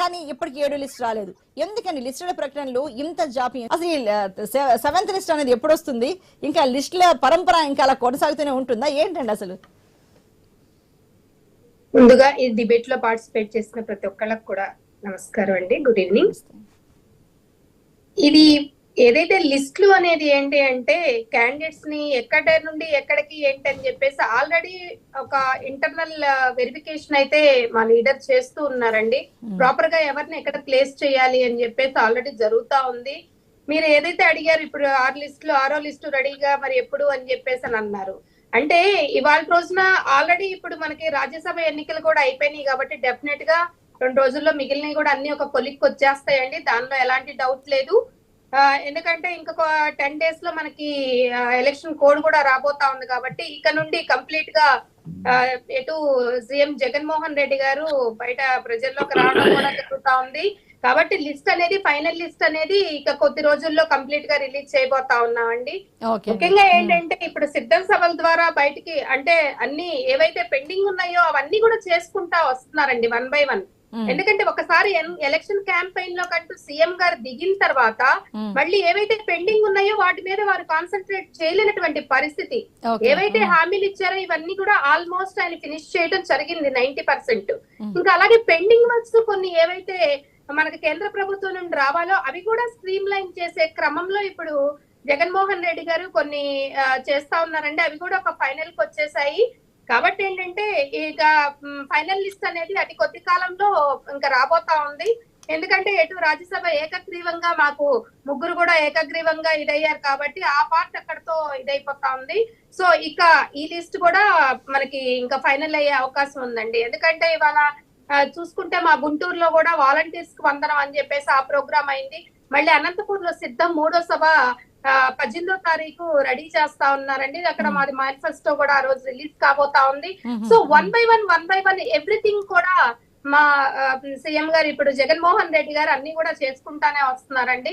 కానీ ఇప్పటికి ఏడు లిస్ట్ రాలేదు. ఎందుకని? లిస్టుల ప్రకటనలో ఇంత జాప్యం. అసలు సెవెంత్ లిస్ట్ అనేది ఎప్పుడు వస్తుంది ఇంకా లిస్టుల పరంపర ఇంకా అలా కొనసాగుతూనే ఉంటుందా? ఏంటండి అసలు? ముందుగా ఈ డిబేట్లో పార్టిసిపేట్ చేసిన ప్రతి ఒక్కళ్ళకి కూడా నమస్కారం అండి. Good evening. ఇది ఏదైతే లిస్టులు అనేది ఏంటి అంటే క్యాండిడేట్స్ని ఎక్కడ నుండి ఎక్కడికి ఏంటి అని చెప్పేసి ఆల్రెడీ ఒక ఇంటర్నల్ వెరిఫికేషన్ అయితే మా లీడర్ చేస్తూ ఉన్నారండి. ప్రాపర్గా ఎవరిని ఎక్కడ ప్లేస్ చేయాలి అని చెప్పేసి ఆల్రెడీ జరుగుతా ఉంది. మీరు ఏదైతే అడిగారు ఇప్పుడు ఆరు లిస్టులు ఆరో లిస్టు రెడీగా మరి ఎప్పుడు అని చెప్పేసి అని అన్నారు. అంటే ఇవాళ రోజున ఆల్రెడీ ఇప్పుడు మనకి రాజ్యసభ ఎన్నికలు కూడా అయిపోయినాయి కాబట్టి డెఫినెట్గా రెండు రోజుల్లో మిగిలినవి కూడా అన్ని ఒక కొలిక్కి వచ్చేస్తాయండి. దానిలో ఎలాంటి డౌట్ లేదు. ఎందుకంటే ఇంకొక టెన్ డేస్లో మనకి ఎలక్షన్ కోడ్ కూడా రాబోతా ఉంది కాబట్టి ఇక నుండి కంప్లీట్గా ఎటు సీఎం జగన్మోహన్ రెడ్డి గారు బయట ప్రజల్లోకి రావడం కూడా జరుగుతా ఉంది. కాబట్టి లిస్ట్ అనేది ఫైనల్ లిస్ట్ అనేది ఇక కొద్ది రోజుల్లో కంప్లీట్గా రిలీజ్ చేయబోతా ఉన్నామండి. ముఖ్యంగా ఏంటంటే ఇప్పుడు సిద్ధం సభల ద్వారా బయటికి అంటే అన్ని ఏవైతే పెండింగ్ ఉన్నాయో అవన్నీ కూడా చేసుకుంటా వస్తున్నారండి వన్ బై వన్ ఎందుకంటే ఒకసారి ఎలక్షన్ క్యాంపెయిన్లో కంటూ సీఎం గారు దిగిన తర్వాత మళ్ళీ ఏవైతే పెండింగ్ ఉన్నాయో వాటి మీద వారు కాన్సన్ట్రేట్ చేయలేనటువంటి పరిస్థితి. ఏవైతే హామీలు ఇచ్చారో ఇవన్నీ కూడా ఆల్మోస్ట్ ఆయన ఫినిష్ చేయడం జరిగింది నైన్టీ పర్సెంట్ ఇంకా అలాగే పెండింగ్ వర్క్స్ కొన్ని ఏవైతే మనకి కేంద్ర ప్రభుత్వం నుండి రావాలో అవి కూడా స్ట్రీమ్ లైన్ చేసే క్రమంలో ఇప్పుడు జగన్మోహన్ రెడ్డి గారు కొన్ని చేస్తా ఉన్నారండి. అవి కూడా ఒక ఫైనల్కి వచ్చేసాయి. కాబట్టి ఏంటంటే ఇక ఫైనల్ లిస్ట్ అనేది అతి కొద్ది కాలంలో ఇంకా రాబోతా ఉంది. ఎందుకంటే ఎటు రాజ్యసభ ఏకగ్రీవంగా మాకు ముగ్గురు కూడా ఏకగ్రీవంగా ఇదయ్యారు కాబట్టి ఆ పార్ట్ అక్కడతో ఇదైపోతా ఉంది. సో ఇక ఈ లిస్ట్ కూడా మనకి ఇంకా ఫైనల్ అయ్యే అవకాశం ఉందండి. ఎందుకంటే ఇవాళ చూసుకుంటే మా గుంటూరులో కూడా వాలంటీర్స్కి వందనం అని చెప్పేసి ఆ ప్రోగ్రామ్ అయింది. మళ్ళీ అనంతపూర్లో సిద్ధం మూడో సభ పద్దెనిమిదో తారీఖు రెడీ చేస్తా ఉన్నారండి. అక్కడ మాది మేనిఫెస్టో కూడా ఆ రోజు రిలీజ్ కాబోతా ఉంది. So one by one one by one everything కూడా మా సీఎం గారు ఇప్పుడు జగన్మోహన్ రెడ్డి గారు అన్ని కూడా చేసుకుంటానే వస్తున్నారండి.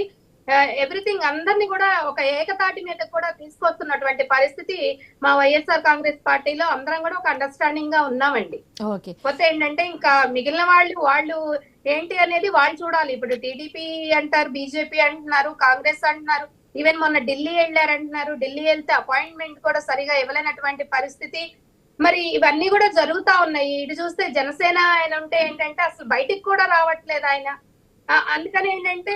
ఎవ్రీథింగ్ అందరినీ కూడా ఒక ఏకతాటి మీద కూడా తీసుకొస్తున్నటువంటి పరిస్థితి మా వైఎస్ఆర్ కాంగ్రెస్ పార్టీలో అందరం కూడా ఒక అండర్స్టాండింగ్గా ఉన్నామండి. కొత్త ఏంటంటే ఇంకా మిగిలిన వాళ్ళు వాళ్ళు ఏంటి అనేది వాళ్ళు చూడాలి. ఇప్పుడు టీడీపీ అంటారు బీజేపీ అంటున్నారు కాంగ్రెస్ అంటున్నారు. ఈవెన్ మొన్న ఢిల్లీ వెళ్ళారంటున్నారు. ఢిల్లీ వెళ్తే అపాయింట్మెంట్ కూడా సరిగా ఇవ్వలేనటువంటి పరిస్థితి. మరి ఇవన్నీ కూడా జరుగుతా ఉన్నాయి. ఇటు చూస్తే జనసేన ఆయన ఉంటే ఏంటంటే అసలు బయటికి కూడా రావట్లేదు ఆయన. అందుకని ఏంటంటే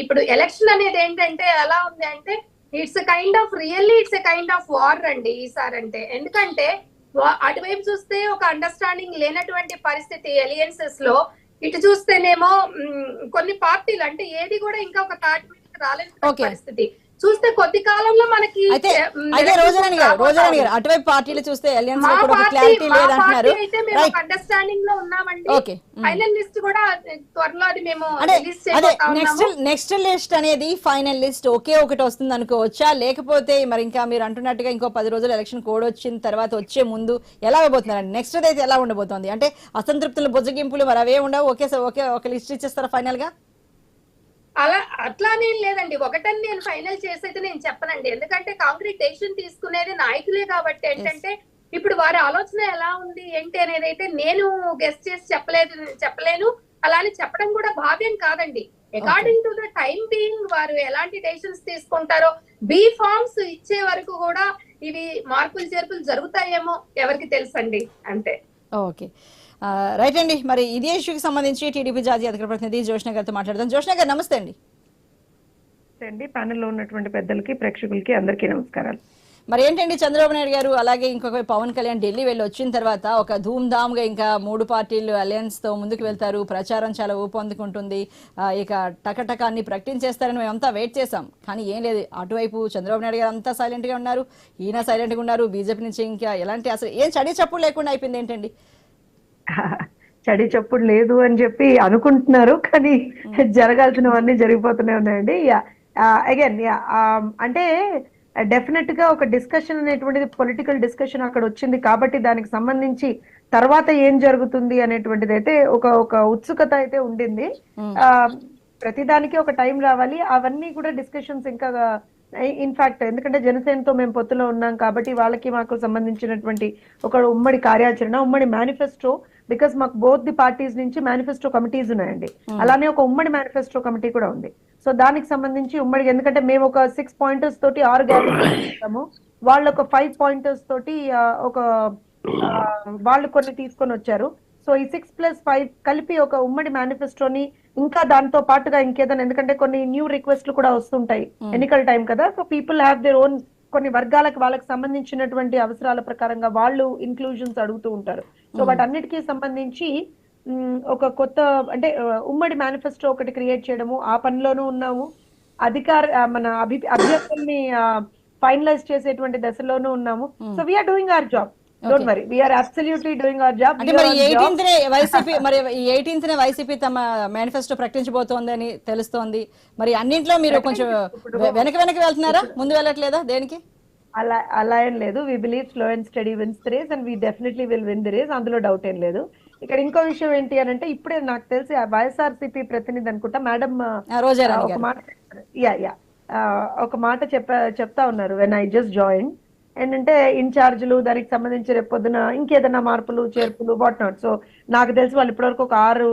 ఇప్పుడు ఎలక్షన్ అనేది ఏంటంటే ఎలా ఉంది అంటే it's kind of really it's a kind of war అండి ఈసారి అంటే ఎందుకంటే అటువైపు చూస్తే ఒక అండర్స్టాండింగ్ లేనటువంటి పరిస్థితి ఎలియన్సెస్లో. ఇటు చూస్తేనేమో కొన్ని పార్టీలు అంటే ఏది కూడా ఇంకా ఒక తాటి పరిస్థితి. చూస్తే కొద్ది కాలంలో మనకి అయితే రోజారాణి గారు రోజారాణి గారు. అటువైపు పార్టీలు చూస్తే అలియన్స్ క్లారిటీ లేదంటున్నారు. అయితే మేము అండర్స్టాండింగ్లో ఉన్నామండి. ఓకే ఫైనల్ లిస్ట్ కూడా త్వరలో అది మేము నెక్స్ట్ నెక్స్ట్ లిస్ట్ అనేది ఫైనల్ లిస్ట్ ఒకే ఒకటి వస్తుంది అనుకోవచ్చా? లేకపోతే మరి ఇంకా మీరు అంటున్నట్టుగా ఇంకో పది రోజులు ఎలక్షన్ కోడ్ వచ్చిన తర్వాత వచ్చే ముందు ఎలా ఇవ్వబోతున్నారండి నెక్స్ట్ అయితే ఎలా ఉండబోతోంది? అంటే అసంతృప్తులు బుజ్జగింపులు మరి అవే ఉండవు? ఒకే ఒకే ఒక లిస్ట్ ఇచ్చేస్తారా ఫైనల్గా? అలా అట్లానే లేదండి. ఒకటని నేను ఫైనల్ చేసైతే నేను చెప్పనండి. ఎందుకంటే కాంక్రీట్ డెసిషన్ తీసుకునేది నాయకులే కాబట్టి ఏంటంటే ఇప్పుడు వారి ఆలోచన ఎలా ఉంది ఏంటి అనేది అయితే నేను గెస్ట్ చేసి చెప్పలేదు చెప్పలేను. అలానే చెప్పడం కూడా భావ్యం కాదండి. According to the time being వారు ఎలాంటి డెసిషన్స్ తీసుకుంటారో బీ ఫార్మ్స్ ఇచ్చే వరకు కూడా ఇవి మార్పులు చేర్పులు జరుగుతాయేమో ఎవరికి తెలుసండి? అంతే. ఓకే రైట్ అండి మరి ఇదే ఇష్యూకి సంబంధించి టీడీపీ జాతీయ అధికార ప్రతినిధి జోష్ణ గారితో మాట్లాడదాం. జోష్ణ గారు నమస్తే అండి. అండి ప్యానెల్లో ఉన్నటువంటి పెద్దలకి ప్రేక్షకులకి అందరికీ నమస్కారాలు. మరి ఏంటండి చంద్రబాబు నాయుడు గారు అలాగే ఇంకొక పవన్ కళ్యాణ్ ఢిల్లీ వెళ్ళి వచ్చిన తర్వాత ఒక ధూమ్ ధామ్గా ఇంకా మూడు పార్టీలు అలయన్స్తో ముందుకు వెళ్తారు ప్రచారం చాలా ఊపందుకుంటుంది ఇక టకటక అన్ని ప్రకటించేస్తారని మేమంతా వెయిట్ చేసాం కానీ ఏం లేదు అటువైపు చంద్రబాబు నాయుడు గారు అంతా సైలెంట్గా ఉన్నారు ఈయన సైలెంట్గా ఉన్నారు బీజేపీ నుంచి ఇంకా ఎలాంటి అసలు ఏం చడి చప్పుడు లేకుండా అయిపోయింది ఏంటండి? చడి చప్పుడు లేదు అని చెప్పి అనుకుంటున్నారు కానీ జరగాల్సినవన్నీ జరిగిపోతూనే ఉన్నాయండి. అగైన్ అంటే డెఫినెట్గా ఒక డిస్కషన్ అనేటువంటిది పొలిటికల్ డిస్కషన్ అక్కడ వచ్చింది కాబట్టి దానికి సంబంధించి తర్వాత ఏం జరుగుతుంది అనేటువంటిది అయితే ఒక ఒక ఉత్సుకత అయితే ఉండింది. ఆ, ప్రతిదానికి ఒక టైం రావాలి. అవన్నీ కూడా డిస్కషన్స్ ఇంకా ఇన్ఫాక్ట్ ఎందుకంటే జనసేనతో మేము పొత్తులో ఉన్నాం కాబట్టి వాళ్ళకి మాకు సంబంధించినటువంటి ఒక ఉమ్మడి కార్యాచరణ ఉమ్మడి మేనిఫెస్టో బికాస్ మాకు బోత్ ది పార్టీస్ నుంచి మేనిఫెస్టో కమిటీస్ ఉన్నాయండి. అలానే ఒక ఉమ్మడి మేనిఫెస్టో కమిటీ కూడా ఉంది. సో దానికి సంబంధించి ఉమ్మడి ఎందుకంటే మేము ఒక సిక్స్ పాయింటర్స్ తోటి ఆరు గ్యారెంటీ వాళ్ళు ఒక ఫైవ్ పాయింటర్స్ తోటి ఒక వాళ్ళు కొన్ని తీసుకొని వచ్చారు. సో ఈ సిక్స్ ప్లస్ ఫైవ్ కలిపి ఒక ఉమ్మడి మేనిఫెస్టోని ఇంకా దాంతో పాటుగా ఇంకేదైనా ఎందుకంటే కొన్ని న్యూ రిక్వెస్ట్లు కూడా వస్తుంటాయి. ఎన్నికల టైం కదా so people have their own కొన్ని వర్గాలకు వాళ్ళకి సంబంధించినటువంటి అవసరాల ప్రకారంగా వాళ్ళు ఇన్క్లూజన్స్ అడుగుతూ ఉంటారు. సో వాటన్నిటికీ సంబంధించి ఒక కొత్త అంటే ఉమ్మడి మేనిఫెస్టో ఒకటి క్రియేట్ చేయడము ఆ పనిలోనూ ఉన్నాము. అధికార మన అభి అభ్యర్థుల్ని ఫైనలైజ్ చేసేటువంటి దశలోనూ ఉన్నాము. So we're doing our job don't worry we're absolutely doing our job అంటే మరి ఎయిటీన్త్ వైసీపీ మరి ఎయిటీన్త్ వైసీపీ తమ మేనిఫెస్టో ప్రకటించబోతోందని తెలుస్తోంది. మరి అన్నింట్లో మీరు కొంచెం వెనక వెనక వెళ్తున్నారా? ముందు వెళ్ళట్లేదా దేనికి? అలా అలా ఏం లేదు. We believe slow and steady wins the race and we definitely will win the race అందులో డౌట్ ఏం లేదు. ఇక్కడ ఇంకో విషయం ఏంటి అని అంటే ఇప్పుడే నాకు తెలిసి వైఎస్ఆర్సీపీ ప్రతినిధి అనుకుంటా మేడం ఒక మాట యా యా. ఒక మాట చెప్ప చెప్తా ఉన్నారు. వెన్ ఐ జస్ట్ జాయిన్ ఏంటంటే ఇన్ఛార్జీలు దానికి సంబంధించి రేపు పొద్దున ఇంకేదైనా మార్పులు చేర్పులు వాట్ నాట్ సో నాకు తెలిసి వాళ్ళు ఇప్పటివరకు ఒక ఆరు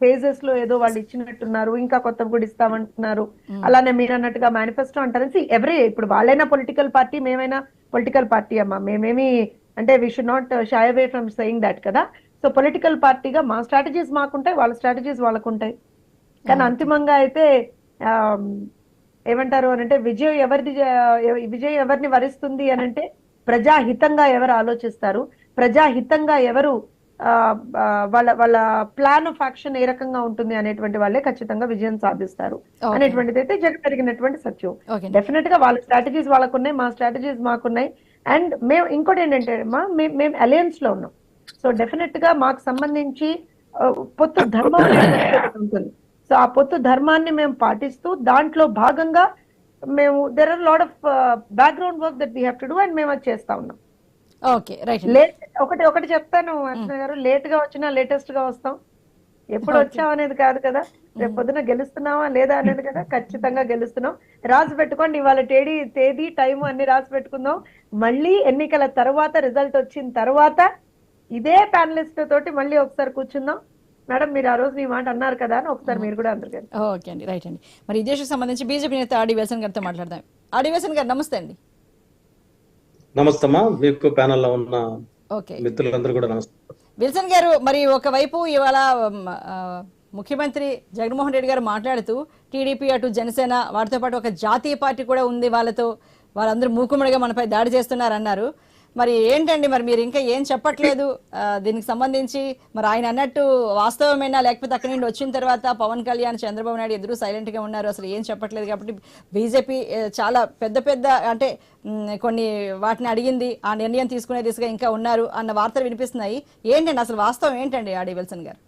ఫేజెస్లో ఏదో వాళ్ళు ఇచ్చినట్టున్నారు. ఇంకా కొత్త కూడా ఇస్తామంటున్నారు. అలానే మీరు అన్నట్టుగా మేనిఫెస్టో అంటారు. ఎవరీ ఇప్పుడు వాళ్ళైనా పొలిటికల్ పార్టీ మేమైనా పొలిటికల్ పార్టీ అమ్మా. మేమేమి అంటే we should not shy away from saying that కదా. సో పొలిటికల్ పార్టీగా మా స్ట్రాటజీస్ మాకుంటాయి వాళ్ళ స్ట్రాటజీస్ వాళ్ళకు ఉంటాయి కానీ అంతిమంగా అయితే ఆమ్, ఏమంటారు అని అంటే విజయం ఎవరిది విజయం ఎవరిని వరిస్తుంది అని అంటే ప్రజాహితంగా ఎవరు ఆలోచిస్తారు? ప్రజాహితంగా ఎవరు వాళ్ళ వాళ్ళ ప్లాన్ ఆఫ్ యాక్షన్ ఏ రకంగా ఉంటుంది అనేటువంటి వాళ్ళే ఖచ్చితంగా విజయం సాధిస్తారు. అనేటువంటిది అయితే జగన్ జరిగినటువంటి సత్యం. డెఫినెట్గా వాళ్ళ స్ట్రాటజీస్ వాళ్ళకున్నాయి మా స్ట్రాటజీస్ మాకున్నాయి. అండ్ మేము ఇంకోటి ఏంటంటే మా మేము అలయన్స్లో ఉన్నాం. సో డెఫినెట్గా మాకు సంబంధించి పొత్తు ధర్మం ఉంటుంది. సో ఆ పొత్తు ధర్మాన్ని మేము పాటిస్తూ దాంట్లో భాగంగా మేము there are lot of background work that we have to do and మేము అది చేస్తా ఉన్నాం. ఓకే రైట్ లేట్ ఒకటి ఒకటి చెప్తాను అర్చన గారు. లేట్గా వచ్చినా లేటెస్ట్గా వస్తాం. ఎప్పుడు వచ్చాం అనేది కాదు కదా. రేపు పొద్దున గెలుస్తున్నావా లేదా అనేది కదా ఖచ్చితంగా గెలుస్తున్నాం. రాసి పెట్టుకోండి ఇవాళ తేదీ తేదీ టైం అన్ని రాసి పెట్టుకుందాం. మళ్ళీ ఎన్నికల తర్వాత రిజల్ట్ వచ్చిన తర్వాత ఇదే ప్యానలిస్ట్ తోటి మళ్ళీ ఒకసారి కూర్చుందాం. మేడం మీరు ఆ రోజు ఈ మాట అన్నారు కదా అని ఒకసారి మీరు కూడా అందరు కదా ఓకే అండి రైట్ అండి. మరి దేశకు సంబంధించి బీజేపీ నేత ఆడి వేసన్ గారితో మాట్లాడదాం. ఆడి వేసన్ గారు నమస్తే అండి. నమస్తమ్మా మీకు ప్యానల్లో ఉన్న ఓకే. మిత్రులందరూ కూడా నమస్తే విల్సన్ గారు మరి ఒకవైపు ఇవాళ మ్, ముఖ్యమంత్రి జగన్మోహన్ రెడ్డి గారు మాట్లాడుతూ టీడీపీ అటు జనసేన వాటితో పాటు ఒక జాతీయ పార్టీ కూడా ఉంది వాళ్ళతో. వాళ్ళందరూ మూకుమ్మడిగా మనపై దాడి చేస్తున్నారు అన్నారు మరి ఏంటండి మరి మీరు ఇంకా ఏం చెప్పట్లేదు? దీనికి సంబంధించి మరి ఆయన అన్నట్టు వాస్తవమేనా? లేకపోతే అక్కడి నుండి వచ్చిన తర్వాత పవన్ కళ్యాణ్ చంద్రబాబు నాయుడు ఎదురు సైలెంట్గా ఉన్నారు. అసలు ఏం చెప్పట్లేదు కాబట్టి బీజేపీ చాలా పెద్ద పెద్ద అంటే కొన్ని వాటిని అడిగింది. ఆ నిర్ణయం తీసుకునే దిశగా ఇంకా ఉన్నారు అన్న వార్తలు వినిపిస్తున్నాయి. ఏంటండి అసలు వాస్తవం ఏంటండి ఆడి విల్సన్ గారు?